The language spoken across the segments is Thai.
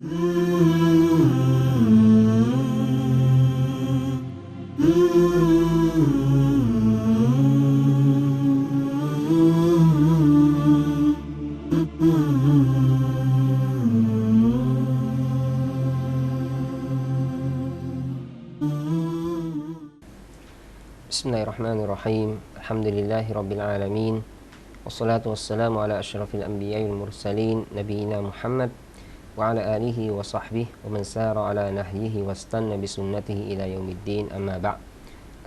بسم الله الرحمن الرحيم الحمد لله رب العالمين والصلاة والسلام على أشرف الأنبياء والمرسلين نبينا محمد وعلى آله وصحبه ومن سار على نهجه واستنى بسنته إلى يوم الدين أما بعد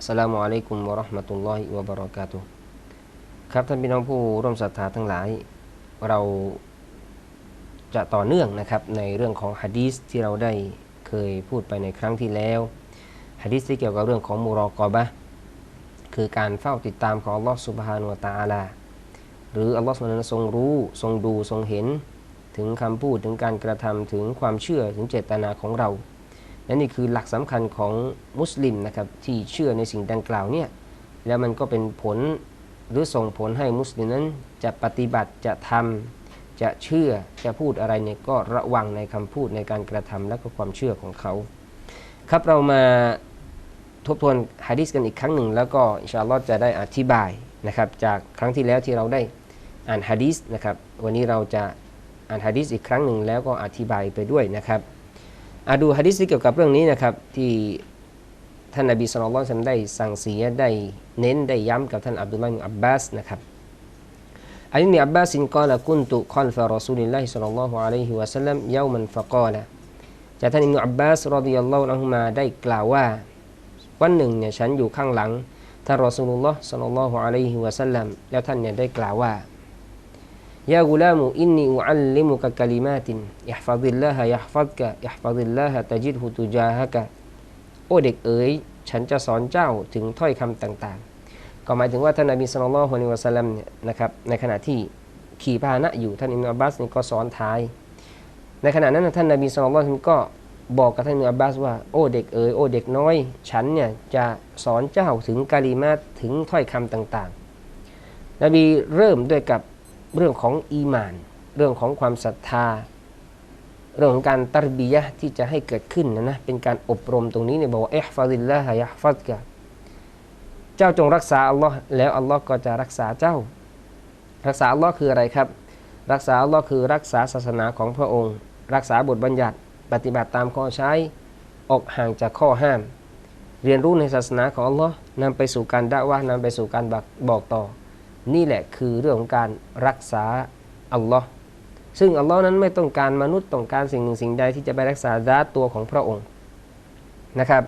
السلام عليكم ورحمة الله وبركاته ครับท่านพี่น้องผู้ร่วมศรัทธาทั้งหลาย เราจะต่อเนื่องนะครับในเรื่องของฮะดีสที่เราได้เคยพูดไปในครั้งที่แล้วฮะดีสที่เกี่ยวกับเรื่องของมูรอกอบะห์ คือการเฝ้าติดตามของอัลลอฮ์สุบฮานุวะตะอาลา หรืออัลลอฮ์สุบฮานะทรงรู้ ทรงดู ทรงเห็น ถึงคำพูดถึงการกระทำถึงความเชื่อถึงเจตนาของเราและนี่คือหลักสำคัญของมุสลิมนะครับที่เชื่อในสิ่งดังกล่าวเนี่ยแล้วมันก็เป็นผลหรือส่งผลให้มุสลิมนั้นจะปฏิบัติจะทำจะเชื่อจะพูดอะไรเนี่ยก็ระวังในคำพูดในการกระทำและก็ความเชื่อของเขา ครับเรามาทบทวนฮะดิษกันอีกครั้งหนึ่ง แล้วก็อินชาอัลลอฮ์จะได้อธิบายนะครับจากครั้งที่แล้วที่เราได้อ่านฮะดิษนะครับวันนี้เราจะ อ่านฮะดิษอีกครั้งหนึ่งแล้วก็อธิบายไปด้วยนะครับอาดูฮะดิษที่เกี่ยวกับเรื่องนี้นะครับที่ท่านนบีสุลต่านได้สั่งเสียได้เน้นได้ย้ำกับท่านอับดุลลาห์อับบาสนะครับอันนี้อับบาสินกล่าวกุนตุคอนฟะรอซูลิลลาฮิสัลลัลลอฮุอะลัยฮิวะสัลลัมยามันฟะกาละจากท่านอิบนุอับบาสรอดิยัลลอฮุอันฮุมาได้กล่าวว่า วันหนึ่งเนี่ยฉันอยู่ข้างหลังท่านรอสูลุลลอฮ์สัลลัลลอฮุอะลัยฮิวะสัลลัมแล้วท่านเนี่ยได้กล่าวว่า ยากุลามุอินนีอุอัลลิมุกะกะลิมาตินอิฮฟัดิลลาฮะยัฮฟัดกะอิฮฟัดิลลาฮะตะจิดฮุตุจาฮะกะโอ้เด็กเอ๋ยฉันจะสอนเจ้าถึงถ้อยคำต่างๆ ก็หมายถึงว่าท่านนบีสัลลัลลอฮุอะลัยฮิวะสัลลัมเนี่ยนะครับในขณะที่ขี่พาหนะอยู่ท่านอิมอับบาสนี่ก็สอนท้าย ในขณะนั้นท่านนบีสัลลัลลอฮุอะลัยฮิวะสัลลัมก็บอกกับท่านอิบนุอับบาสว่าโอ้เด็กเอ๋ยโอ้เด็กน้อย ฉันเนี่ยจะสอนเจ้าถึงกาลิมาถึงถ้อยคำต่างๆ นบีเริ่มด้วยกับ เรื่องของอีมาน เรื่องของความศรัทธา เรื่องของการตรบียะที่จะให้เกิดขึ้นนะนะเป็นการอบรมตรงนี้เนี่ยบอกว่าเอฮฟาดิลลาฮะยะฟัดกะเจ้าจงรักษาอัลลอฮ์แล้วอัลลอฮ์ก็จะรักษาเจ้า รักษาอัลลอฮ์คืออะไรครับ รักษาอัลลอฮ์คือรักษาศาสนาของพระองค์ รักษาบทบัญญัติปฏิบัติตามข้อใช้ออกห่างจากข้อห้าม เรียนรู้ในศาสนาของอัลลอฮ์นำไปสู่การด่าว่านำไปสู่การบอกต่อ นี่แหละคือเรื่องของการรักษาอัลลอฮ์ซึ่งอัลลอฮ์นั้นไม่ต้องการมนุษย์ต้องการสิ่งหนึ่งสิ่งใดที่จะไปรักษาดาตัวของพระองค์นะครับ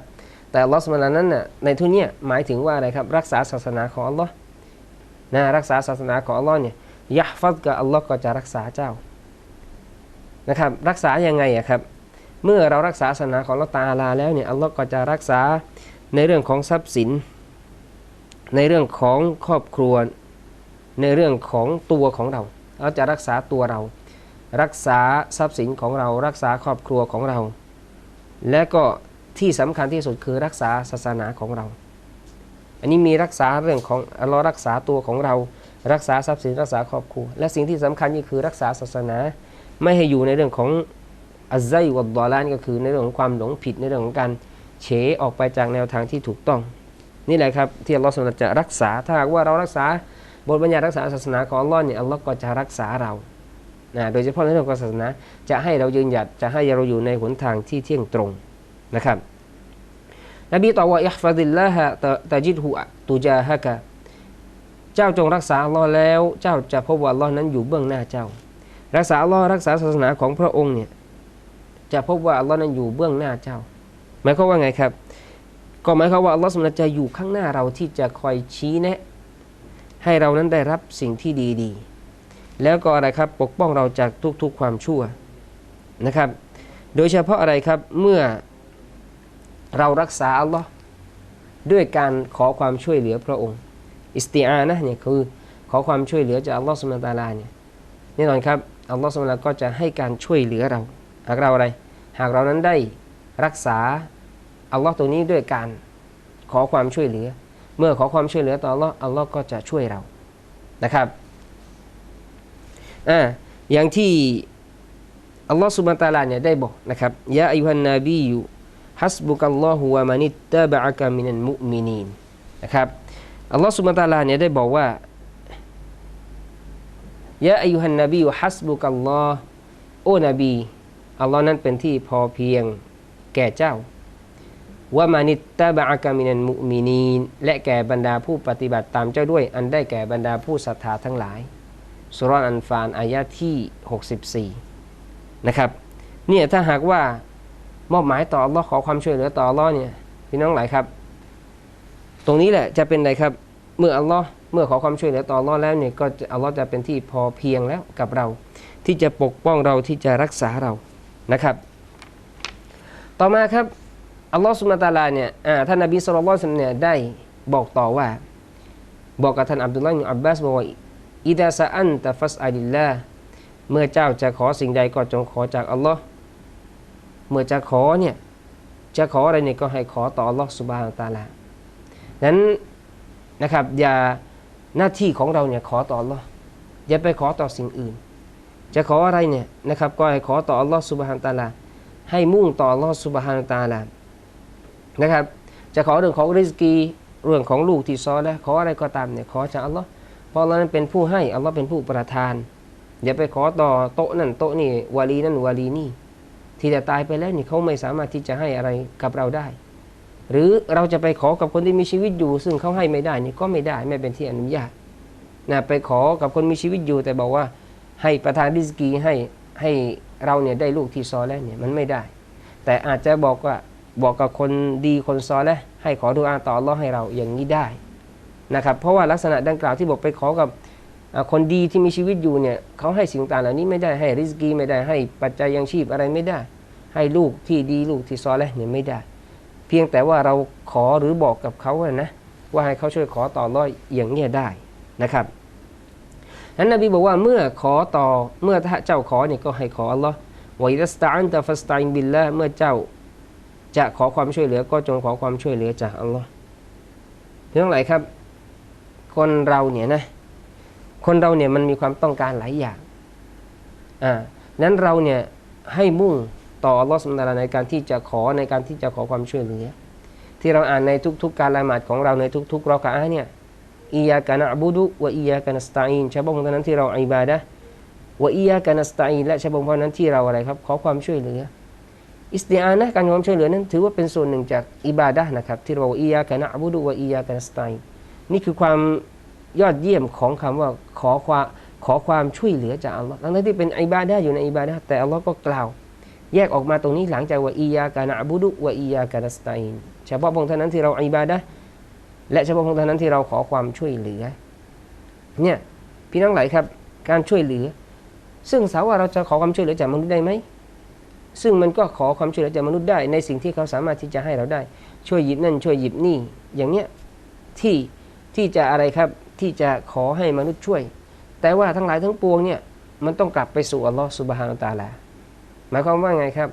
แต่อัลลอฮ์สมานนั้นน่ะในทุนเนี้ยหมายถึงว่าอะไรครับรักษาศาสนาของอัลลอฮ์นะรักษาศาสนาของอัลลอฮ์เนี่ยยะฟัดกับอัลลอฮ์ก็จะรักษาเจ้านะครับรักษายังไงอะครับเมื่อเรารักษาศาสนาของเราตาลาแล้วเนี่ยอัลลอฮ์ก็จะรักษาในเรื่องของทรัพย์สิน ในเรื่องของครอบครัว ในเรื่องของตัวของเรา เราจะรักษาตัวเรา รักษาทรัพย์สินของเรา รักษาครอบครัวของเรา และก็ที่สำคัญที่สุดคือรักษาศาสนาของเรา อันนี้มีรักษาเรื่องของเรารักษาตัวของเรา รักษาทรัพย์สินรักษาครอบครัว และสิ่งที่สำคัญนี่คือรักษาศาสนา ไม่ให้อยู่ในเรื่องของอัลไซวัดดอลานก็คือในเรื่องของความหลงผิดในเรื่องของการเฉออกไปจากแนวทางที่ถูกต้อง นี่แหละครับที่อัลลอฮฺสุลตจะรักษาถ้าหากว่าเรารักษา บทบัญญัติรักษาศาสนาของอัลลอฮ์เนี่ยอัลลอฮ์ก็จะรักษาเรานะโดยเฉพาะในเรื่องของศาสนาจะให้เรายืนหยัดจะให้เราอยู่ในหนทางที่เที่ยงตรงนะครับนบีตอบว่าอิฮฟาดิลลาฮะตะจิดฮุตุจาฮะกะเจ้าจงรักษาอัลลอฮ์แล้ว เจ้าจะพบว่าอัลลอฮ์นั้นอยู่เบื้องหน้าเจ้า รักษาอัลลอฮ์รักษาศาสนาของพระองค์เนี่ยจะพบว่าอัลลอฮ์นั้นอยู่เบื้องหน้าเจ้า หมายความว่าไงครับ ก็หมายความว่าอัลลอฮ์สมณจะอยู่ข้างหน้าเราที่จะคอยชี้แนะ ให้เรานั้นได้รับสิ่งที่ดีๆ แล้วก็อะไรครับปกป้องเราจากทุกๆความชั่วนะครับ โดยเฉพาะอะไรครับเมื่อเรารักษาอัลลอฮ์ด้วยการขอความช่วยเหลือพระองค์ อิสติอานะเนี่ยคือขอความช่วยเหลือจากอัลลอฮ์สุลตาลาเนี่ยแน่นอนครับอัลลอฮ์สุลตาลาก็จะให้การช่วยเหลือเรา หากเราอะไร หากเรานั้นได้รักษาอัลลอฮ์ตรงนี้ด้วยการขอความช่วยเหลือ เมื่อขอความช่วยเหลือต่ออัลลอฮ์อัลลอฮ์ก็จะช่วยเรานะครับอ่าอย่างที่อัลลอฮฺสุบานตาลาเนี่ยได้บอกนะครับยะอายุฮันนบียุฮัสบุกัลลอฮุวะมานิตตะบะกะมินันมุมินีนนะครับอัลลอฮฺสุบานตาลาเนี่ยได้บอกว่ายะอายุฮันนบียุฮัสบุกัลลอฮ์โอ้นบีอัลลอฮ์นั้นเป็นที่พอเพียงแก่เจ้า ว่ามานิตตะบะอะกะมินันมุมินีนและแก่บรรดาผู้ปฏิบัติตามเจ้าด้วย อันได้แก่บรรดาผู้ศรัทธาทั้งหลายสุรอันฟานอายะที่ 64 นะครับเนี่ยถ้าหากว่ามอบหมายต่ออัลลอฮ์ขอความช่วยเหลือต่ออัลลอฮ์เนี่ยพี่น้องหลายครับ ตรงนี้แหละจะเป็นไรครับ เมื่ออัลลอฮ์เมื่อขอความช่วยเหลือต่ออัลลอฮ์แล้วเนี่ยก็อัลลอฮ์จะเป็นที่พอเพียงแล้วกับเรา ที่จะปกป้องเราที่จะรักษาเรานะครับ ต่อมาครับ อัลลอฮ์สุลตาลาเนี่ยอ่าท่านนบีสุลต่านเนี่ยได้บอกต่อว่า บอกกับท่านอับดุลลาห์อิบบบาสบอกว่าอิดาซาอันตะฟัสอาลิลลาเมื่อเจ้าจะขอสิ่งใดก็จงขอจากอัลลอฮ์เมื่อจะขอเนี่ยจะขออะไรเนี่ยก็ให้ขอต่ออัลลอฮ์สุบฮานตาลานั้นนะครับอย่าหน้าที่ของเราเนี่ยขอต่ออัลลอฮ์อย่าไปขอต่อสิ่งอื่น จะขออะไรเนี่ยนะครับก็ให้ขอต่ออัลลอฮ์สุบฮานตาลาให้มุ่งต่ออัลลอฮ์สุบฮานตาลา นะครับ จะขอเรื่องของริสกีเรื่องของลูกที่ซอแล้วขออะไรก็ตามเนี่ยขอจากอัลลอฮ์เพราะอัลลอฮ์นั้นเป็นผู้ให้อัลลอฮ์เป็นผู้ประทาน อย่าไปขอต่อโต๊ะนั่นโต๊ะนี่วาลีนั่นวาลีนี่ ที่จะตายไปแล้วนี่เขาไม่สามารถที่จะให้อะไรกับเราได้ หรือเราจะไปขอกับคนที่มีชีวิตอยู่ ซึ่งเขาให้ไม่ได้นี่ก็ไม่ได้ไม่เป็นที่อนุญาตนะไปขอกับคนมีชีวิตอยู่แต่บอกว่าให้ประทานริสกีให้ให้เราเนี่ยได้ลูกที่ซอแล้วเนี่ยมันไม่ได้ แต่อาจจะบอกว่า บอกกับคนดีคนซอแล้วให้ขอดูอาต่ออัลเลอให้เราอย่างนี้ได้นะครับเพราะว่าลักษณะดังกล่าวที่บอกไปขอกับคนดีที่มีชีวิตอยู่เนี่ยเขาให้สิ่งต่างเหล่านี้ไม่ได้ให้ริสกีไม่ได้ให้ปัจจัยยังชีพอะไรไม่ได้ ให้ลูกที่ดีลูกที่ซอแล้วเนี่ยไม่ได้ เพียงแต่ว่าเราขอหรือบอกกับเขาอะนะว่าให้เขาช่วยขอต่อร้อยอย่างเนี้ยได้นะครับนั้นนบีบอกว่าเมื่อขอต่อเมื่อถ้าเจ้าขอเนี่ยก็ให้ขออัลลอฮ์วะอิดัสตาอันตะฟัสตัอินบิลละเมื่อเจ้า จะขอความช่วยเหลือก็จงขอความช่วยเหลือจากอัลลอฮ์เพียงไรครับ คนเราเนี่ยนะ คนเราเนี่ยมันมีความต้องการหลายอย่างอ่านั้นเราเนี่ยให้มุ่งต่ออัลลอฮ์สุลตานในการที่จะขอในการที่จะขอความช่วยเหลือ ที่เราอ่านในทุก ๆ การละหมาดของเราในทุกๆรอกะอะห์เนี่ยอียากานะบุดุวะอียากานัสตาอินใช่บ้างเท่านั้นที่เราอิบาดะวะอียากานัสตาอินและใช่บ้างเท่านั้นที่เราอะไรครับ ขอความช่วยเหลือ อิสติอานะการขอความช่วยเหลือนั้นถือว่าเป็นส่วนหนึ่งจากอิบาดะห์นะครับ ที่เราบอกอียากานะบุดุวะอียากานัสตาอินนี่คือความยอดเยี่ยมของคำว่าขอความขอความช่วยเหลือจากอัลลอฮ์ทั้งที่เป็นอิบาดะห์อยู่ในอิบาดะห์แต่อัลลอฮ์ก็กล่าว แยกออกมาตรงนี้หลังจากว่าอียากานะบุดุวะอียากานัสตาอินเฉพาะพงเท่านั้นที่เราอิบาดะห์และเฉพาะพงเท่านั้นที่เราขอความช่วยเหลือเนี่ยพี่น้องหลายครับการช่วยเหลือ ซึ่งสาวว่าเราจะขอความช่วยเหลือจากมนุษย์ได้ไหม ซึ่งมันก็ขอความช่วยเหลือจากมนุษย์ได้ในสิ่งที่เขาสามารถที่จะให้เราได้ ช่วยหยิบนั่นช่วยหยิบนี่อย่างเนี้ยที่ที่จะอะไรครับที่จะขอให้มนุษย์ช่วย แต่ว่าทั้งหลายทั้งปวงเนี่ยมันต้องกลับไปสู่อัลลอฮ์สุบฮานาตาลาหมายความว่าไงครับ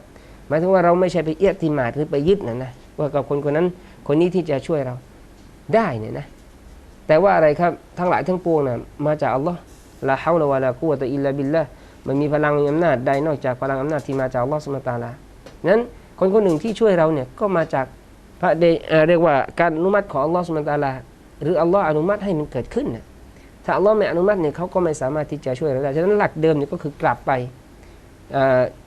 หมายถึงว่าเราไม่ใช่ไปเอียดติมาดหรือไปยึดนะนะว่ากับคนคนนั้นคนนี้ที่จะช่วยเราได้เนี่ยนะแต่ว่าอะไรครับทั้งหลายทั้งปวงนะมาจากอัลลอฮ์ลาฮาวลาวะลากุวะตะอิลลาบิลละ มันมีพลังมีอำนาจใดนอกจากพลังอำนาจที่มาจากอัลลอฮ์สุลตาลานั้นคนคนหนึ่งที่ช่วยเราเนี่ยก็มาจากพระเดเรียกว่าการอนุมัติของอัลลอฮ์สุลตาลา หรืออัลลอฮ์อนุมัติให้มันเกิดขึ้นนะถ้าอัลลอฮ์ไม่อนุมัติเนี่ยเขาก็ไม่สามารถที่จะช่วยเราได้ฉะนั้นหลักเดิมเนี่ยก็คือกลับไป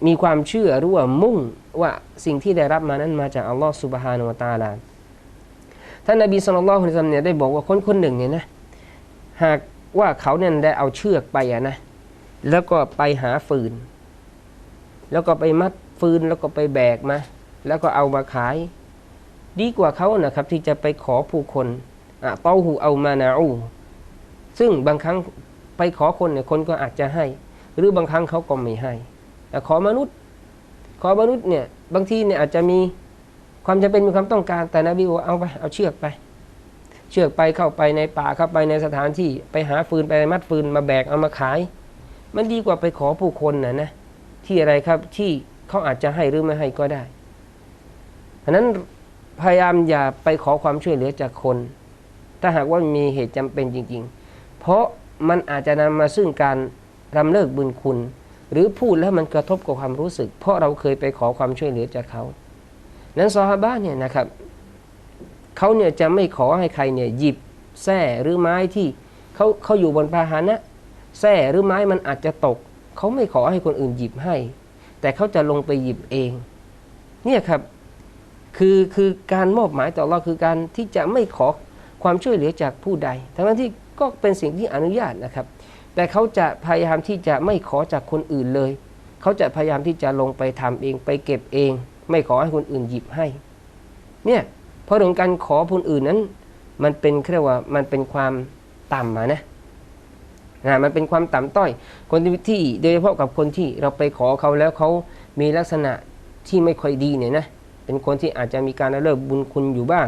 มีความเชื่อหรือว่ามุ่งว่าสิ่งที่ได้รับมานั้นมาจากอัลลอฮ์สุบฮานุวตาลาท่านนบีสุลต่านละฮ์เนี่ยได้บอกว่าคนคนหนึ่งเนี่ยนะหากว่าเขาเนี่ยได้เอาเชือกไปอะนะ แล้วก็ไปหาฟืน แล้วก็ไปมัดฟืนแล้วก็ไปแบกมา แล้วก็เอามาขาย ดีกว่าเขานะครับ ที่จะไปขอผู้คนอะเต้าหูเอามานาอูซึ่งบางครั้งไปขอคนเนี่ยคนก็อาจจะให้ หรือบางครั้งเขาก็ไม่ให้แต่ขอมนุษย์ ขอมนุษย์เนี่ยบางทีเนี่ยอาจจะมีความจำเป็นมีความต้องการแต่นบีบอกเอาไปเอาเชือกไป เชือกไปเข้าไปในป่าเข้าไปในสถานที่ไปหาฟืนไปมัดฟืนมาแบกเอามาขาย มันดีกว่าไปขอผู้คนนะนะที่อะไรครับที่เขาอาจจะให้หรือไม่ให้ก็ได้เพราะนั้นพยายามอย่าไปขอความช่วยเหลือจากคน ถ้าหากว่ามีเหตุจำเป็นจริง ๆ เพราะมันอาจจะนำมาซึ่งการรำเลิกบุญคุณ หรือพูดแล้วมันกระทบกับความรู้สึก เพราะเราเคยไปขอความช่วยเหลือจากเขา นั้นซอฮาบะเนี่ยนะครับเขาเนี่ยจะไม่ขอให้ใครเนี่ยหยิบแส้หรือไม้ที่เขาเขาอยู่บนพาหนะ แส้หรือไม้มันอาจจะตก เขาไม่ขอให้คนอื่นหยิบให้ แต่เขาจะลงไปหยิบเอง เนี่ยครับคือคือการมอบหมายต่อเราคือการที่จะไม่ขอความช่วยเหลือจากผู้ใด ทั้งที่ก็เป็นสิ่งที่อนุญาตนะครับ แต่เขาจะพยายามที่จะไม่ขอจากคนอื่นเลย เขาจะพยายามที่จะลงไปทำเองไปเก็บเอง ไม่ขอให้คนอื่นหยิบให้ เนี่ยเพราะเรื่องการขอคนอื่นนั้น มันเป็นเรียกว่ามันเป็นความต่ำมานะ นะมันเป็นความต่ำต้อย คนที่โดยเฉพาะกับคนที่เราไปขอเขาแล้วเขามีลักษณะที่ไม่ค่อยดีเนี่ยนะเป็นคนที่อาจจะมีการละเลิกบุญคุณอยู่บ้าง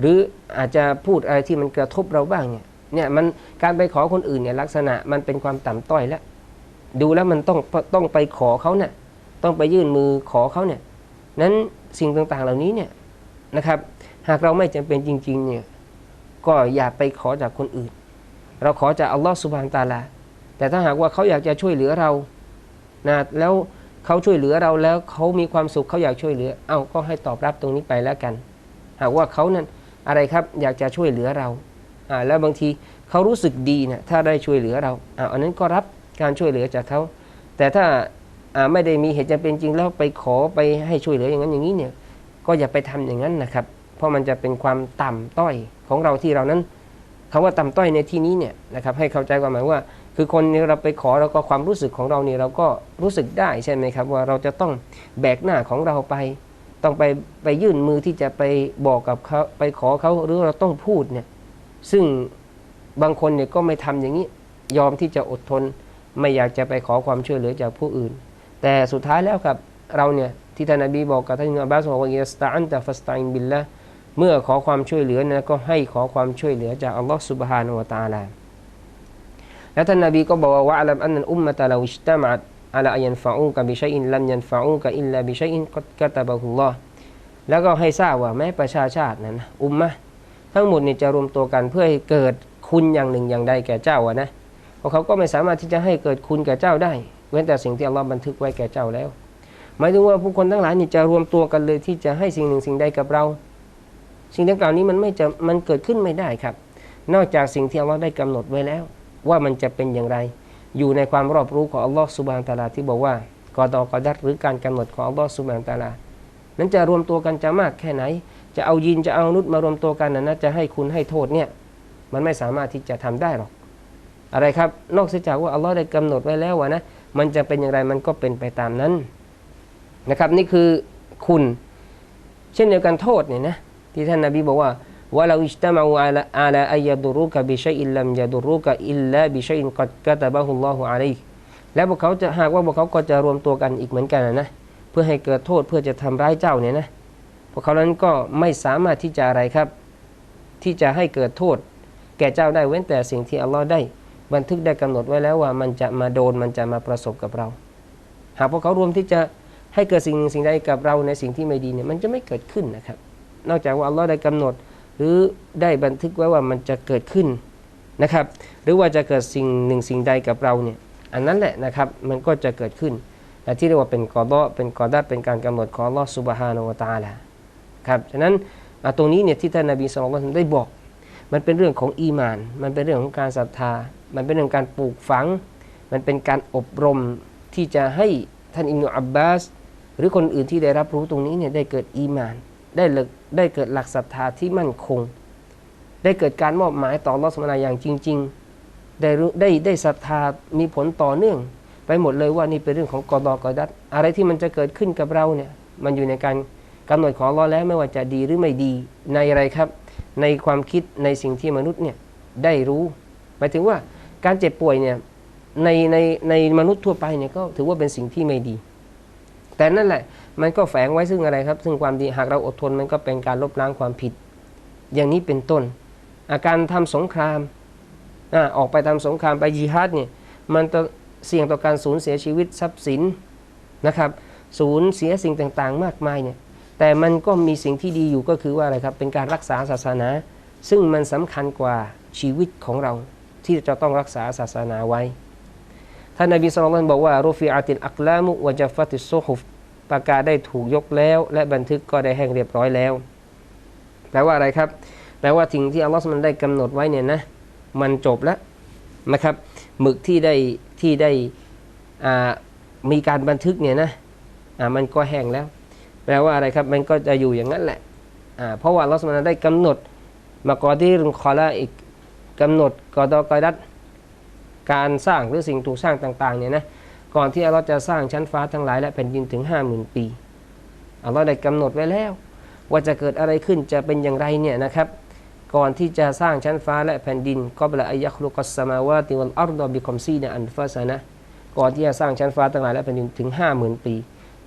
หรืออาจจะพูดอะไรที่มันกระทบเราบ้างเนี่ยเนี่ยมันการไปขอคนอื่นเนี่ยลักษณะมันเป็นความต่ำต้อยแล้ว ดูแล้วมันต้องต้องไปขอเขาเนี่ยต้องไปยื่นมือขอเขาเนี่ยนั้นสิ่งต่างๆเหล่านี้เนี่ยนะครับ หากเราไม่จำเป็นจริงๆเนี่ยก็อย่าไปขอจากคนอื่น เราขอจากอัลลอฮฺสุบานตาลา แต่ถ้าหากว่าเขาอยากจะช่วยเหลือเรานะแล้วเขาช่วยเหลือเราแล้วเขามีความสุขเขาอยากช่วยเหลือ เอาก็ให้ตอบรับตรงนี้ไปแล้วกัน หากว่าเขานั้นอะไรครับอยากจะช่วยเหลือเราอ่าแล้วบางทีเขารู้สึกดีนี่ยถ้าได้ช่วยเหลือเราอ่าอันนั้นก็รับการช่วยเหลือจากเขา แต่ถ้าอ่าไม่ได้มีเหตุจำเป็นจริงแล้วไปขอไปให้ช่วยเหลืออย่างนั้นอย่างนี้เนี่ยก็อย่าไปทำอย่างนั้นนะครับ เพราะมันจะเป็นความต่ำต้อยของเราที่เรานั้น คำว่าต่ำต้อยในที่นี้เนี่ยนะครับให้เข้าใจความหมายว่า คือคนเราไปขอแล้วก็ความรู้สึกของเราเนี่ยเราก็รู้สึกได้ใช่ไหมครับ ว่าเราจะต้องแบกหน้าของเราไป ต้องไปไปยื่นมือที่จะไปบอกกับเขาไปขอเขาหรือเราต้องพูดเนี่ยซึ่งบางคนเนี่ยก็ไม่ทำอย่างนี้ ยอมที่จะอดทน ไม่อยากจะไปขอความช่วยเหลือจากผู้อื่น แต่สุดท้ายแล้วครับเราเนี่ยที่ท่านนบีบอกกับท่านอับบาสบอกว่าอิสตาอันตะฟัสตาอินบิลละ เมื่อขอความช่วยเหลือนะก็ให้ขอความช่วยเหลือจากอัลลอฮฺสุบฮานุวตาลาแล้วท่านนบีก็บอกว่าวะอัลลัมอันนันอุมมะตะลาวิชตามัดอัลายันฟะอูกะบิชัยอินลัมยันฟะอูกะอิลลาบิชัยอินกัดกะตะบะฮุลลอฮ์แล้วก็ให้ทราบว่าแม้ประชาชาตินั้นอุมมะทั้งหมดเนี่ยจะรวมตัวกันเพื่อให้เกิดคุณอย่างหนึ่งอย่างใดแก่เจ้าอะนะเพราะเขาก็ไม่สามารถที่จะให้เกิดคุณแก่เจ้าได้ เว้นแต่สิ่งที่อัลลอฮ์บันทึกไว้แก่เจ้าแล้ว หมายถึงว่าผู้คนทั้งหลายนี่จะรวมตัวกันเลยที่จะให้สิ่งหนึ่งสิ่งใดกับเรา สิ่งดังกล่าวนี้มันไม่จะมันเกิดขึ้นไม่ได้ครับ นอกจากสิ่งที่อัลลอฮ์ได้กำหนดไว้แล้ว ว่ามันจะเป็นอย่างไร อยู่ในความรอบรู้ของอัลลอฮ์สุบานตาลาที่บอกว่ากอดอกอดัดหรือการกำหนดของอัลลอฮ์สุบานตาลานั้นจะรวมตัวกันจะมากแค่ไหน จะเอายินจะเอานุษมารวมตัวกันนะจะให้คุณให้โทษเนี่ยมันไม่สามารถที่จะทำได้หรอก อะไรครับ นอกจากว่าอัลลอฮ์ได้กำหนดไว้แล้วว่านะมันจะเป็นอย่างไรมันก็เป็นไปตามนั้นนะครับ นี่คือคุณ เช่นเดียวกันโทษเนี่ยนะ ที่ท่านนบีบอกว่าว่าเราอิจตมาอัลอาลาอัยดุรุกะบิชัยอิลลัมยดุรุกะอิลลาบิชัยอินกัดกะตะบะฮุลลอฮุอะลัยแล้วพวกเขาจะหากว่าพวกเขาก็จะรวมตัวกันอีกเหมือนกันนะเพื่อให้เกิดโทษเพื่อจะทำร้ายเจ้าเนี่ยนะพวกเขานั้นก็ไม่สามารถที่จะอะไรครับ ที่จะให้เกิดโทษ แก่เจ้าได้เว้นแต่สิ่งที่อัลลอฮ์ได้ บันทึกได้กำหนดไว้แล้วว่ามันจะมาโดนมันจะมาประสบกับเรา หากพวกเขารวมที่จะให้เกิดสิ่งสิ่งใดกับเราในสิ่งที่ไม่ดีเนี่ยมันจะไม่เกิดขึ้นนะครับ นอกจากว่าอัลลอฮ์ได้กำหนด หรือได้บันทึกไว้ว่ามันจะเกิดขึ้นนะครับ หรือว่าจะเกิดสิ่งหนึ่งสิ่งใดกับเราเนี่ยอันนั้นแหละนะครับมันก็จะเกิดขึ้นและที่เรียกว่าเป็นกอดอเป็นกอดัดเป็นการกำหนดของอัลลอฮ์สุบฮานาวตาลาครับฉะนั้นตรงนี้เนี่ยที่ท่านนบีสุลต่านได้บอก มันเป็นเรื่องของอีมาน มันเป็นเรื่องของการศรัทธา มันเป็นเรื่องการปลูกฝัง มันเป็นการอบรมที่จะให้ท่านอิมนุอับบาส หรือคนอื่นที่ได้รับรู้ตรงนี้เนี่ยได้เกิดอีมาน ได้เลิก ได้เกิดหลักศรัทธาที่มั่นคง ได้เกิดการมอบหมายต่อรอสมนาอย่างจริง ๆ ได้ได้ได้ศรัทธามีผลต่อเนื่อง ไปหมดเลยว่านี่เป็นเรื่องของกอดอกอดัดอะไรที่มันจะเกิดขึ้นกับเราเนี่ยมันอยู่ในการกำหนดของรอแล้วไม่ว่าจะดีหรือไม่ดีในอะไรครับ ในความคิดในสิ่งที่มนุษย์เนี่ยได้รู้หมายถึงว่าการเจ็บป่วยเนี่ยในในในมนุษย์ทั่วไปเนี่ยก็ถือว่าเป็นสิ่งที่ไม่ดี แต่นั่นแหละ มันก็แฝงไว้ซึ่งอะไรครับ ซึ่งความดีหากเราอดทนมันก็เป็นการลบล้างความผิด อย่างนี้เป็นต้น อาการทำสงครามออกไปทำสงครามไปยิฮัดเนี่ยมันเสี่ยงต่อการสูญเสียชีวิตทรัพย์สินนะครับ สูญเสียสิ่งต่างๆ มากมายเนี่ยแต่มันก็มีสิ่งที่ดีอยู่ก็คือว่าอะไรครับเป็นการรักษาศาสนา ซึ่งมันสำคัญกว่าชีวิตของเราที่จะต้องรักษาศาสนาไว้ท่านนบีสุลต่านบอกว่ารูฟิอาติลอักลามุวะจัฟัติสซุฮุฟ ปากกาได้ถูกยกแล้ว และบันทึกก็ได้แห้งเรียบร้อยแล้ว แปลว่าอะไรครับ แปลว่าสิ่งที่อัลลอฮฺมันได้กำหนดไว้เนี่ยนะ มันจบแล้วนะครับหมึกที่ได้ที่ได้มีการบันทึกเนี่ยนะมันก็แห้งแล้ว แปลว่าอะไรครับ มันก็จะอยู่อย่างนั้นแหละเพราะว่าอัลลอฮฺมันได้กำหนดมากอดีรุนคอลาอีกกำหนดกอดอกอดัดการสร้างหรือสิ่งถูกสร้างต่างๆเนี่ยนะ ก่อนที่อัลลอฮ์จะสร้างชั้นฟ้าทั้งหลายและแผ่นดินถึงห้าหมื่นปีอัลลอฮ์ได้กำหนดไว้แล้ว ว่าจะเกิดอะไรขึ้นจะเป็นอย่างไรเนี่ยนะครับ ก่อนที่จะสร้างชั้นฟ้าและแผ่นดินก็เปลอายะคลุกัสสมาวาติวัลอัรดอบิคอมซีนอันฟาสนะก่อนที่จะสร้างชั้นฟ้าทั้งหลายและแผ่นดินถึงห้าหมื่นปี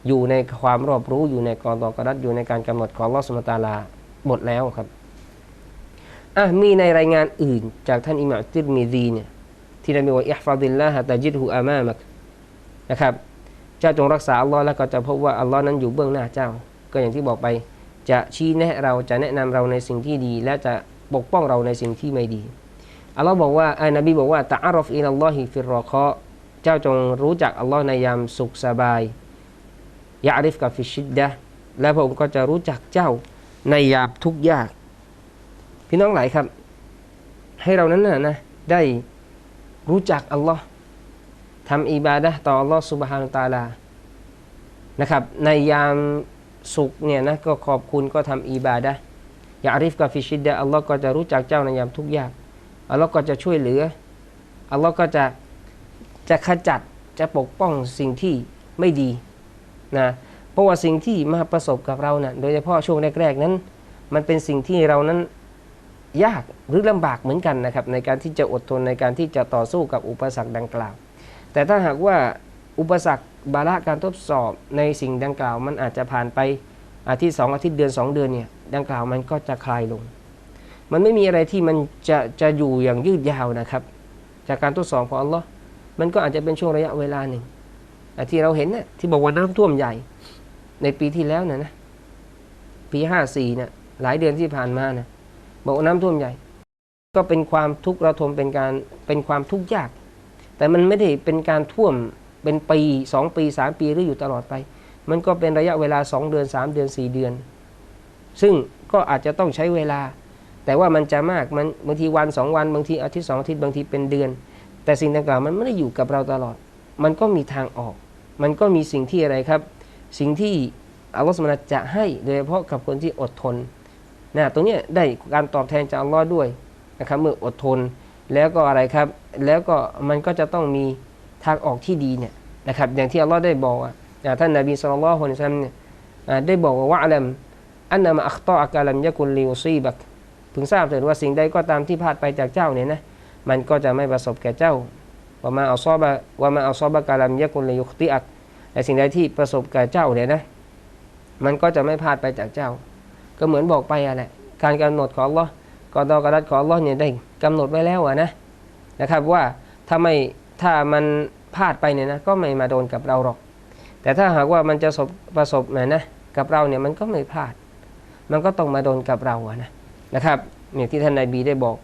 อยู่ในความรอบรู้อยู่ในกรตอกรัดอยู่ในการกำหนดของลอสุลตาลาหมดแล้วครับอะมีในรายงานอื่นจากท่านอิหม่ามติรมีดีเนี่ยที่นบีว่าอิฮฟาดิลลาฮะตาจิดฮูอามามัก นะครับ เจ้าจงรักษาอัลลอฮ์แล้วก็จะพบว่าอัลลอฮ์นั้นอยู่เบื้องหน้าเจ้า ก็อย่างที่บอกไป จะชี้แนะเราจะแนะนำเราในสิ่งที่ดี และจะปกป้องเราในสิ่งที่ไม่ดีอัลลอฮ์บอกว่าอานบีบอกว่าตะอารฟอินัลลอฮิฟิรรอเคาเจ้าจงรู้จักอัลลอฮ์ในยามสุขสบายยะริฟกับฟิชิดดะและพระองค์ก็จะรู้จักเจ้าในยามทุกยาก พี่น้องหลายครับ ให้เรานั้นนะนะได้รู้จักอัลลอฮ์ ทำอิบาดะต่ออัลลอฮ์สุบฮานุตาลานะครับ ในยามสุขเนี่ยนะก็ขอบคุณก็ทำอิบาดะห์ยะริฟกับฟิชิดดะอัลลอฮ์ก็จะรู้จักเจ้าในยามทุกยากอัลลอฮ์ก็จะช่วยเหลืออัลลอฮ์ก็จะจะขจัดจะปกป้องสิ่งที่ไม่ดีนะเพราะว่าสิ่งที่มาประสบกับเรานะ่ะโดยเฉพาะช่วงแรกๆนั้น มันเป็นสิ่งที่เรานั้นยากหรือลำบากเหมือนกันนะครับ ในการที่จะอดทนในการที่จะต่อสู้กับอุปสรรคดังกล่าว แต่ถ้าหากว่าอุปสรรคบาระการทดสอบในสิ่งดังกล่าวมันอาจจะผ่านไปอาทิตย์สองอาทิตย์เดือนสองเดือนเนี่ยดังกล่าวมันก็จะคลายลง มันไม่มีอะไรที่มันจะจะอยู่อย่างยืดยาวนะครับ จากการทดสอบของอัลลอฮ์มันก็อาจจะเป็นช่วงระยะเวลาหนึ่งที่เราเห็นนะ่ะที่บอกว่าน้ำท่วมใหญ่ในปีที่แล้วนะนะปีห้าสี่เนี่ยหลายเดือนที่ผ่านมานะบอกว่าน้ำท่วมใหญ่ ก็เป็นความทุกข์ระทมเป็นการเป็นความทุกข์ยาก แต่มันไม่ได้เป็นการท่วมเป็นปีสองปีสามปีหรืออยู่ตลอดไป มันก็เป็นระยะเวลาสองเดือนสามเดือนสี่เดือน ซึ่งก็อาจจะต้องใช้เวลา แต่ว่ามันจะมากมันบางทีวันสองวันบางทีอาทิตย์สองอาทิตย์บางทีเป็นเดือน แต่สิ่งดังกล่าวมันไม่ได้อยู่กับเราตลอด มันก็มีทางออก มันก็มีสิ่งที่อะไรครับ สิ่งที่อัลลอฮฺสมณจะให้โดยเฉพาะกับคนที่อดทนนะตรงนี้ได้การตอบแทนจากอัลลอฮ์ด้วยนะครับเมื่ออดทน แล้วก็อะไรครับ แล้วก็มันก็จะต้องมีทางออกที่ดีเนี่ยนะครับอย่างที่อัลลอฮ์ได้บอกอะท่านนบีสุลต่านละฮ์คนซัมเนี่ยได้บอกว่าว่าอัลลัมอันนามะอัคตออักาลัมยะกุลลิวซีบักพึงทราบเถิดว่าสิ่งใดก็ตามที่พลาดไปจากเจ้าเนี่ยนะมันก็จะไม่ประสบแก่เจ้าว่ามาเอัลซอบะว่ามาเอัลซอบะกาลัมยะกุลลิยุคติอักแต่สิ่งใดที่ประสบแก่เจ้าเนี่ยนะมันก็จะไม่พลาดไปจากเจ้า ก็เหมือนบอกไปอะแหละการกำหนดของอัลลอฮ์ กอดอกรัดของอัลลอฮ์เนี่ยได้กำหนดไว้แล้วอะนะนะครับว่าถ้าไม่ถ้ามันพลาดไปเนี่ยนะก็ไม่มาโดนกับเราหรอก แต่ถ้าหากว่ามันจะประสบประสบนะนะกับเราเนี่ยมันก็ไม่พลาด มันก็ต้องมาโดนกับเราอะนะนะครับเนี่ยที่ท่านนาบีได้บอก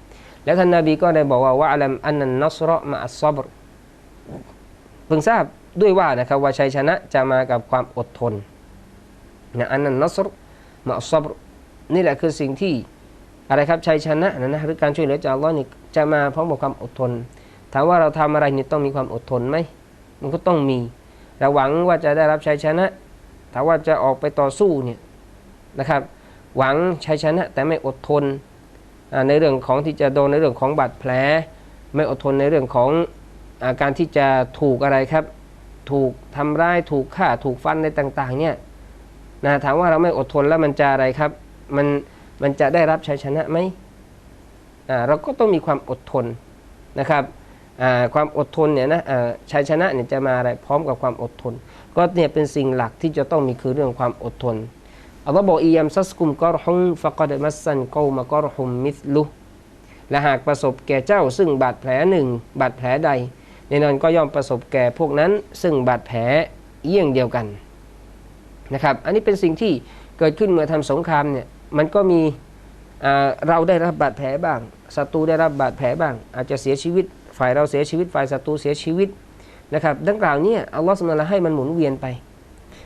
แล้วท่านนาบีก็ได้บอกว่าว่าอัลลัมอันนันนัสรอมาอัสซอบรเพิ่งทราบด้วยว่านะครับว่าชัยชนะจะมากับความอดทนนะอันนันนัสรมาอัสซอบรนี่แหละคือสิ่งที่ อะไรครับชัยชนะนะนะหรือการช่วยเหลือจากอัลลอฮ์นี่จะมาพร้อมกับความอดทน ถามว่าเราทำอะไรนี่ต้องมีความอดทนไหมมันก็ต้องมีเราหวังว่าจะได้รับชัยชนะถ้าว่าจะออกไปต่อสู้เนี่ยนะครับ หวังชัยชนะแต่ไม่อดทนในเรื่องของที่จะโดนในเรื่องของบาดแผล ไม่อดทนในเรื่องของอาการที่จะถูกอะไรครับ ถูกทำร้ายถูกฆ่าถูกฟันในต่างๆเนี่ยนะถามว่าเราไม่อดทนแล้วมันจะอะไรครับ มัน มันจะได้รับชัยชนะไหมเราก็ต้องมีความอดทนนะครับความอดทนเนี่ยนะชัยชนะเนี่ยจะมาอะไรพร้อมกับความอดทน ก็เนี่ยเป็นสิ่งหลักที่จะต้องมีคือเรื่องความอดทนอัลลอฮ์บอกอียมซัสกุมกอรฮุมฟะกอดมัสซันกอมกอรฮุมมิสลุและหากประสบแก่เจ้าซึ่งบาดแผลหนึ่งบาดแผลใดแน่นอนก็ย่อมประสบแก่พวกนั้น ซึ่งบาดแผลเยี่ยงเดียวกันนะครับ อันนี้เป็นสิ่งที่เกิดขึ้นเมื่อทำสงครามเนี่ย มันก็มีเราได้รับบาดแผลบ้างศัตรูได้รับบาดแผลบ้าง อาจจะเสียชีวิต ฝ่ายเราเสียชีวิต ฝ่ายศัตรูเสียชีวิตนะครับดังกล่าวเนี่ยอัลลอฮฺสุลตานให้มันหมุนเวียนไป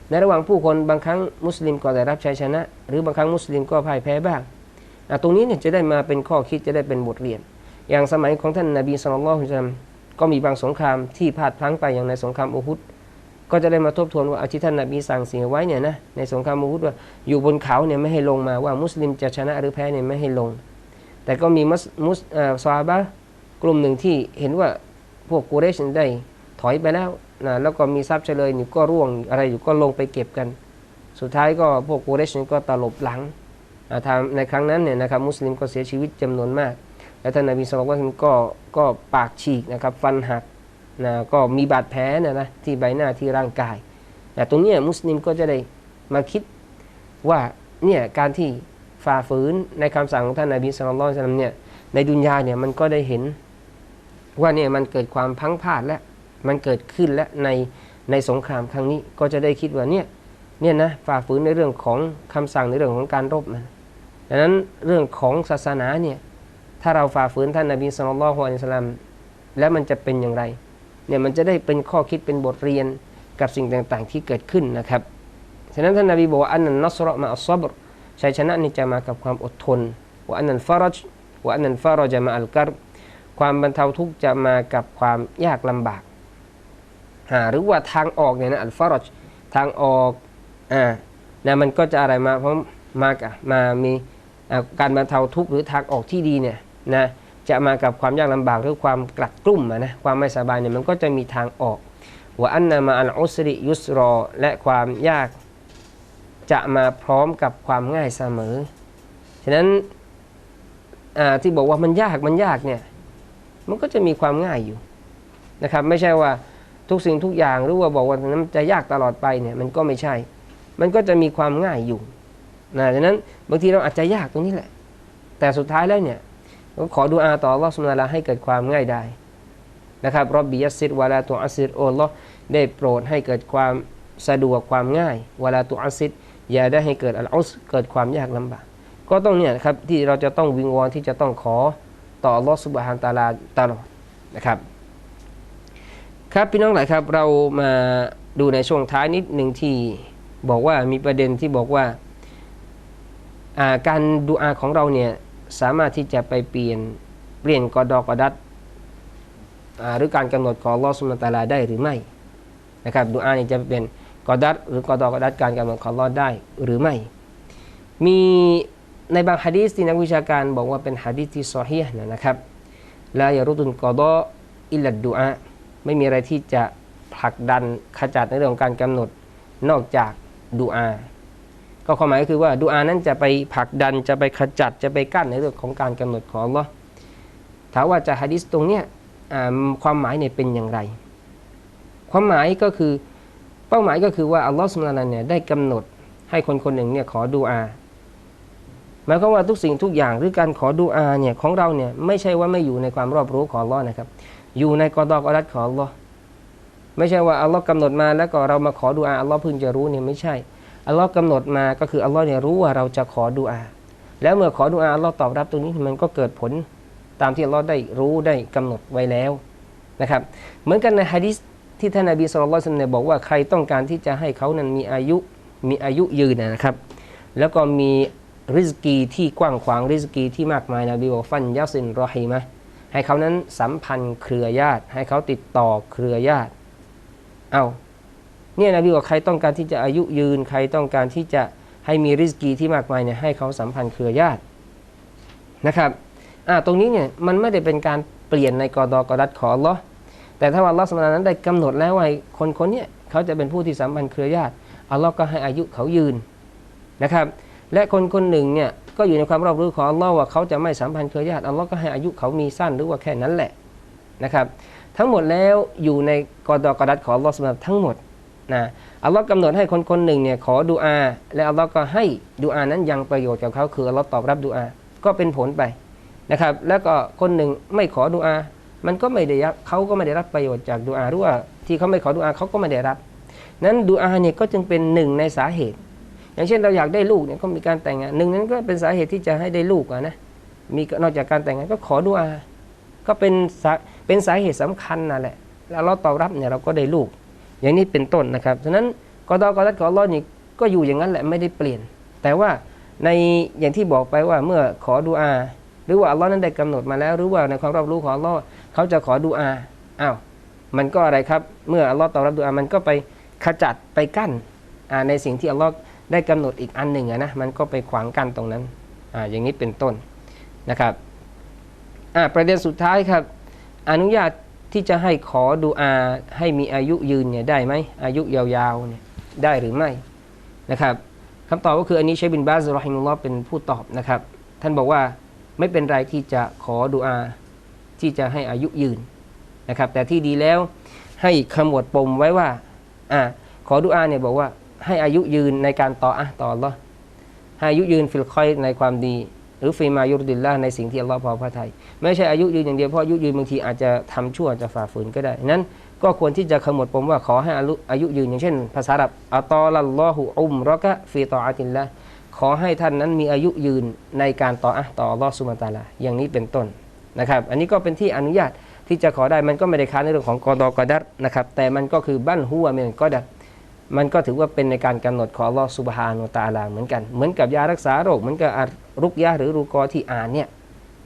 ในระหว่างผู้คนบางครั้งมุสลิมก็ได้รับชัยชนะ หรือบางครั้งมุสลิมก็พ่ายแพ้บ้างตรงนี้เนี่ยจะได้มาเป็นข้อคิดจะได้เป็นบทเรียน อย่างสมัยของท่านนบีสุลต่านก็มีบางสงครามที่พลาดพลั้งไปอย่างในสงครามอุฮุด ก็จะได้มาทบทวนว่าอาที่ท่านนบีสั่งเสียไว้เนี่ยนะในสงครามอุฮุดว่าอยู่บนเขาเนี่ยไม่ให้ลงมาว่ามุสลิมจะชนะหรือแพ้เนี่ยไม่ให้ลง แต่ก็มีมุสมุสเอ่อซาบะกลุ่มหนึ่งที่เห็นว่าพวกกูเรชได้ถอยไปแล้วนะแล้วก็มีทรัพย์เฉลยอยู่ก็ร่วงอะไรอยู่ก็ลงไปเก็บกัน สุดท้ายก็พวกกูเรชก็ตลบหลังทำในครั้งนั้นเนี่ยนะครับมุสลิมก็เสียชีวิตจำนวนมาก แล้วท่านนบีสุลต่านก็ก็ปากฉีกนะครับฟันหัก นะก็มีบาดแผลนะนะที่ใบหน้าที่ร่างกายแต่ตรงนี้มุสลิมก็จะได้มาคิดว่าเนี่ยการที่ฝ่าฝืนในคำสั่งของท่านนบีสุลต่านเนี่ยในดุนยาเนี่ยมันก็ได้เห็นว่าเนี่ยมันเกิดความพังพาดและมันเกิดขึ้นและในในสงครามครั้งนี้ก็จะได้คิดว่าเนี่ยเนี่ยนะฝ่าฝืนในเรื่องของคำสั่งในเรื่องของการรบมันดังนั้นเรื่องของศาสนาเนี่ยถ้าเราฝ่าฝืนท่านนบีสุลต่านละฮ์อะลัยฮิสสลามแล้วมันจะเป็นอย่างไร เนี่ยมันจะได้เป็นข้อคิดเป็นบทเรียนกับสิ่งต่างๆ ที่เกิดขึ้นนะครับ ฉะนั้นท่านนบีบอกว่าอันนั้นนัสรอมาอัลซับรชัยชนะนี่จะมากับความอดทนว่าอันนั้นฟารจว่าอันนั้นฟารจะมาอัลกัรความบรรเทาทุกข์จะมากับความยากลำบากอ่าหรือว่าทางออกเนี่ยนะอัลฟารจทางออกอ่านะมันก็จะอะไรมาเพราะมากมามีการบรรเทาทุกข์หรือทางออกที่ดีเนี่ยนะ จะมากับความยากลำบากหรือความกลัดกลุ่มนะความไม่สบายเนี่ยมันก็จะมีทางออกว่าอันนามาอัลอุสริยุสรอ และความยากจะมาพร้อมกับความง่ายเสมอ ฉะนั้นที่บอกว่ามันยากมันยากเนี่ยมันก็จะมีความง่ายอยู่นะครับไม่ใช่ว่าทุกสิ่งทุกอย่างหรือว่าบอกว่านั้นจะยากตลอดไปเนี่ยมันก็ไม่ใช่ มันก็จะมีความง่ายอยู่นะฉะนั้นบางทีเราอาจจะยากตรงนี้แหละ แต่สุดท้ายแล้วเนี่ย ก็ขอดูอาต่อ Allah สุลาให้เกิดความง่ายได้นะครับรบบิยัสซิดวาลาตุอัสซิดโอลลอได้โปรดให้เกิดความสะดวกความง่ายวาลาตุอัสซิดอย่าได้ให้เกิดอัลอุสเกิดความยากลำบากก็ต้องเนี่ยครับที่เราจะต้องวิงวอนที่จะต้องขอต่อ Allah สุบฮานตาลาตลอดนะครับครับพี่น้องหลายครับเรามาดูในช่วงท้ายนิดหนึ่งที่บอกว่ามีประเด็นที่บอกว่าการดูอาของเราเนี่ย สามารถที่จะไปเปลี่ยนเปลี่ยนกอดอกอดัดหรือการกำหนดของลอสุลตาลาได้หรือไม่นะครับดูอาเนี่ยจะเป็นกอดัดหรือกอดอกอดัดการกำหนดของลอได้หรือไม่ มีในบางฮะดีษที่นักวิชาการบอกว่าเป็นฮะดีษที่ซอฮีนะครับลายารุตุนกอดออิลัดดูอาไม่มีอะไรที่จะผลักดันขจัดในเรื่องของการกำหนดนอกจากดูอา ก็ความหมายก็คือว่าดูอานั้นจะไปผลักดันจะไปขจัดจะไปกั้นในเรื่องของการกำหนดของอัลลอฮ์ถามว่าจะฮะดิษตรงเนี้ยความหมายเนี่ยเป็นอย่างไร ความหมายก็คือเป้าหมายก็คือว่าอัลลอฮ์สุลตานเนี่ยได้กำหนดให้คนคนหนึ่งเนี่ยขอดูอาหมายความว่าทุกสิ่งทุกอย่างหรือการขอดูอาเนี่ยของเราเนี่ยไม่ใช่ว่าไม่อยู่ในความรอบรู้ของอัลลอฮ์นะครับ อยู่ในกอดอกอรัดของอัลลอฮ์ไม่ใช่ว่าอัลลอฮ์กำหนดมาแล้วก็เรามาขอดูอาอัลลอฮ์เพิ่งจะรู้เนี่ยไม่ใช่ อัลลอฮ์กำหนดมาก็คืออัลลอฮ์เนี่ยรู้ว่าเราจะขอดูอา แล้วเมื่อขอดูอาอัลลอฮ์ตอบรับตรงนี้มันก็เกิดผลตามที่อัลลอฮ์ได้รู้ได้กำหนดไว้แล้วนะครับ เหมือนกันในฮะดิษที่ท่านนบีสุลต่านเนี่ยบอกว่าใครต้องการที่จะให้เขานั้นมีอายุมีอายุยืนนะครับ แล้วก็มีริสกีที่กว้างขวางริสกีที่มากมายนบีบอกฟันยาสินรอฮิมะให้เขานั้นสัมพันธ์เครือญาติ ให้เขาติดต่อเครือญาติ เอา เนี่ยนบีบอกใครต้องการที่จะอายุยืน ใครต้องการที่จะให้มีริสกีที่มากมายเนี่ยให้เขาสัมพันธ์เครือญาตินะครับอ่าตรงนี้เนี่ยมันไม่ได้เป็นการเปลี่ยนในกอดอกอดัดขออัลอแต่ถ้าว่าอัลลอฮ์สมานนั้นได้กำหนดแล้วว่าคนคนนี้เขาจะเป็นผู้ที่สัมพันธ์เครือญาติอัลลอฮ์ก็ให้อายุเขายืนนะครับ และคนคนหนึ่งเนี่ยก็อยู่ในความรอบรู้ของอัลลอฮ์ว่าเขาจะไม่สัมพันธ์เครือญาติอัลลอฮ์ก็ให้อายุเขามีสั้นหรือว่าแค่นั้นแหละนะครับ ทั้งหมดแล้วอยู่ในกอดอกอดัดของอัลลอฮ์สมานทั้งหมด นะอัลลอฮ์กำหนดให้คนคนหนึ่งเนี่ยขอดูอา และอัลลอฮ์ก็ให้ดูอานั้นยังประโยชน์กับเขาคืออัลลอฮ์ตอบรับดูอา ก็เป็นผลไปนะครับ แล้วก็คนหนึ่งไม่ขอดูอา มันก็ไม่ได้เขาก็ไม่ได้รับประโยชน์จากดูอาหรือว่าที่เขาไม่ขอดูอาเขาก็ไม่ได้รับ นั้นดูอาเนี่ยก็จึงเป็นหนึ่งในสาเหตุ อย่างเช่นเราอยากได้ลูกเนี่ยก็มีการแต่งงานหนึ่งนั้นก็เป็นสาเหตุที่จะให้ได้ลูกอะนะมีนอกจากการแต่งงานก็ขอดูอา ก็เป็นเป็นสาเหตุสำคัญนั่นแหละ แล้วเราตอบรับเนี่ยเราก็ได้ลูก อย่างนี้เป็นต้นนะครับฉะนั้นกอดอกอดัดของอัลลอฮ์นี่ก็อยู่อย่างนั้นแหละไม่ได้เปลี่ยน แต่ว่าในอย่างที่บอกไปว่าเมื่อขอดุอา หรือว่าอัลลอฮ์นั้นได้กำหนดมาแล้ว หรือว่าในความรับรู้ของอัลลอฮ์เขาจะขอดุอาอ้าวมันก็อะไรครับ เมื่ออัลลอฮ์ตอบรับดุอามันก็ไปขจัดไปกั้นในสิ่งที่อัลลอฮ์ได้กำหนดอีกอันหนึ่งนะมันก็ไปขวางกั้นตรงนั้นออย่างนี้เป็นต้นนะครับประเด็นสุดท้ายครับ อนุญาต ที่จะให้ขอดุอาให้มีอายุยืนเนี่ยได้ไหมอายุยาวๆเนี่ยได้หรือไม่นะครับคำตอบก็คืออันนี้เชคบินบาซรอฮิมุลลอฮ์เป็นผู้ตอบนะครับ ท่านบอกว่าไม่เป็นไรที่จะขอดุอา ที่จะให้อายุยืนนะครับ แต่ที่ดีแล้วให้ขมวดปมไว้ว่าอ่าขอดุอาเนี่ยบอกว่าให้อายุยืนในการต่ออะต่ออัลลอให้อายุยืนฟิลคอยในความดี หรือฟีมายุรดิลละในสิ่งที่อัลลอฮ์พอพระทัยไม่ใช่อายุยืนอย่างเดียวเพราะอายุยืนบางทีอาจจะทำชั่วจะฝ่าฝืนก็ได้ นั้นก็ควรที่จะขมวดปมว่าขอให้อายุอายุยืนอย่างเช่น ภาษาอับอัตอลัลลอฮุอุมรอกะฟีตออาตินละขอให้ท่านนั้นมีอายุยืนในการต่ออะต่อลลอฮ์สุบฮาตาลาอย่างนี้เป็นต้นนะครับ อันนี้ก็เป็นที่อนุญาตที่จะขอได้มันก็ไม่ได้ค้านในเรื่องของกอดอกอดัตนะครับแต่มันก็คือบั้นหัวเมนกอดัต มันก็ถือว่าเป็นในการกำหนดของอัลอสุบฮานุตาลาเหมือนกัน เหมือนกับยารักษาโรค เหมือนกับรุกยาหรือรูกอที่อ่านเนี่ย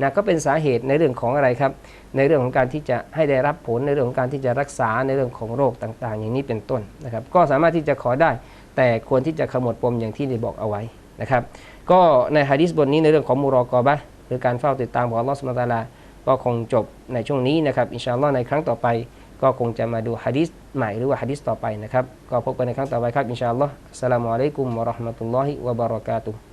นะก็เป็นสาเหตุในเรื่องของอะไรครับ ในเรื่องของการที่จะให้ได้รับผลในเรื่องของการที่จะรักษาในเรื่องของโรคต่าง ๆ อย่างนี้เป็นต้นนะครับ ก็สามารถที่จะขอได้ แต่ควรที่จะขมวดปมอย่างที่ได้บอกเอาไว้นะครับ ก็ในฮะดิษบทนี้ในเรื่องของมุรอกอบะห์หรือการเฝ้าติดตามของอัลลอฮ์สุบฮานุตาลา ก็คงจบในช่วงนี้นะครับอินชาอัลลอฮ์ในครั้งต่อไป ก็คงจะมาดูฮะดิษใหม่หรือว่าฮะดิษต่อไปนะครับ ก็พบกันในครั้งต่อไปครับ อินชาอัลลอฮ์สลามอะลัยกุมวะราะห์มะตุลลอฮิวะบะเราะกาตุฮ์